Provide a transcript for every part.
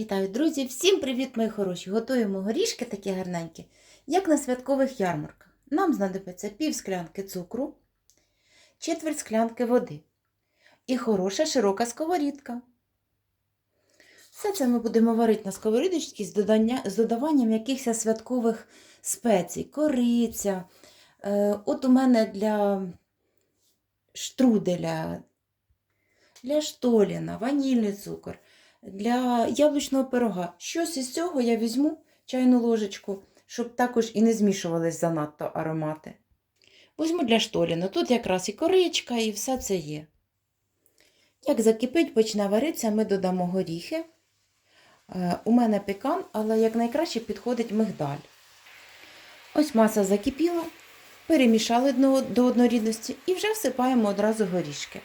Вітаю, друзі! Всім привіт, мої хороші! Готуємо горішки такі гарненькі, як на святкових ярмарках. Нам знадобиться пів склянки цукру, четверть склянки води і хороша широка сковорідка. Все це ми будемо варити на сковорідочці з, додання, з додаванням якихось святкових спецій, кориця. Е, от у мене для штруделя, для штоліна, ванільний цукор для яблучного пирога. Щось із цього я візьму чайну ложечку, щоб також і не змішувались занадто аромати. Візьму для штоліна. Тут якраз і коричка, і все це є. Як закипить, почне варитися, ми додамо горіхи. Е, У мене пекан, але як найкраще підходить мигдаль. Ось маса закипіла, перемішали до однорідності і вже всипаємо одразу горішки.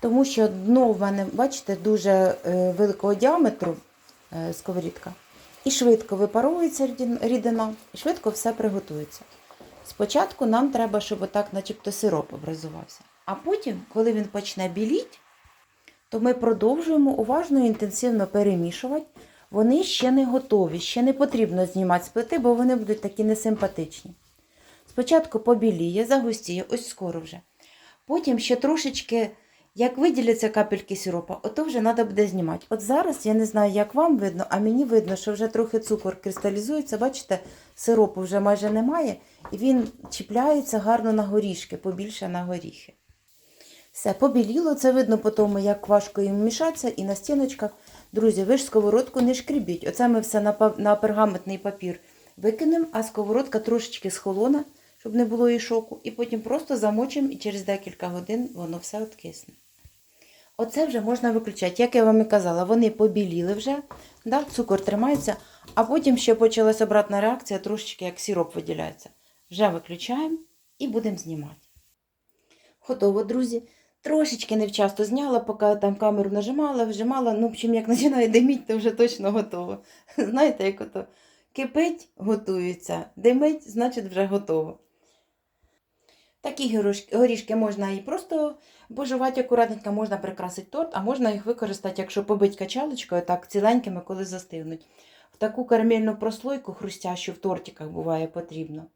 Тому що дно в мене, бачите, дуже е, великого діаметру е, сковорідка. І швидко випаровується рідина, і швидко все приготується. Спочатку нам треба, щоб отак начебто сироп образувався. А потім, коли він почне біліти, то ми продовжуємо уважно і інтенсивно перемішувати. Вони ще не готові, ще не потрібно знімати з плити, бо вони будуть такі несимпатичні. Спочатку побіліє, загустіє, ось скоро вже. Потім ще трошечки, як виділяться капельки сиропа, ото вже треба буде знімати. От зараз я не знаю, як вам видно, а мені видно, що вже трохи цукор кристалізується. Бачите, сиропу вже майже немає, і він чіпляється гарно на горішки, побільше на горіхи. Все, побіліло, це видно по тому, як важко їм мішатися, і на стіночках. Друзі, ви ж сковородку не шкрібіть. Оце ми все на, пергаментний папір викинемо, а сковородка трошечки схолона, щоб не було і шоку. І потім просто замочимо, і через декілька годин воно все откисне. Оце вже можна виключати. Як я вам і казала, вони побіліли вже, да, цукор тримається, а потім ще почалась обратна реакція, трошечки як сироп виділяється. Вже виключаємо і будемо знімати. Готово, друзі. Трошечки невчасно зняла, поки там камеру нажимала, вжимала. Ну, в общем, як починає диміть, то вже точно готово. Знаєте, як ото кипить, готується, димить, значить вже готово. Такі горішки, можна і просто пожувати акуратненько, можна прикрасити торт, а можна їх використати, якщо побить качалочкою, так ціленькими, коли застигнуть. В таку карамельну прослойку хрустящу в тортиках буває потрібно.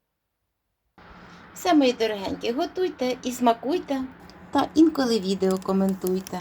Все, мої дорогенькі, готуйте і смакуйте, та інколи відео коментуйте.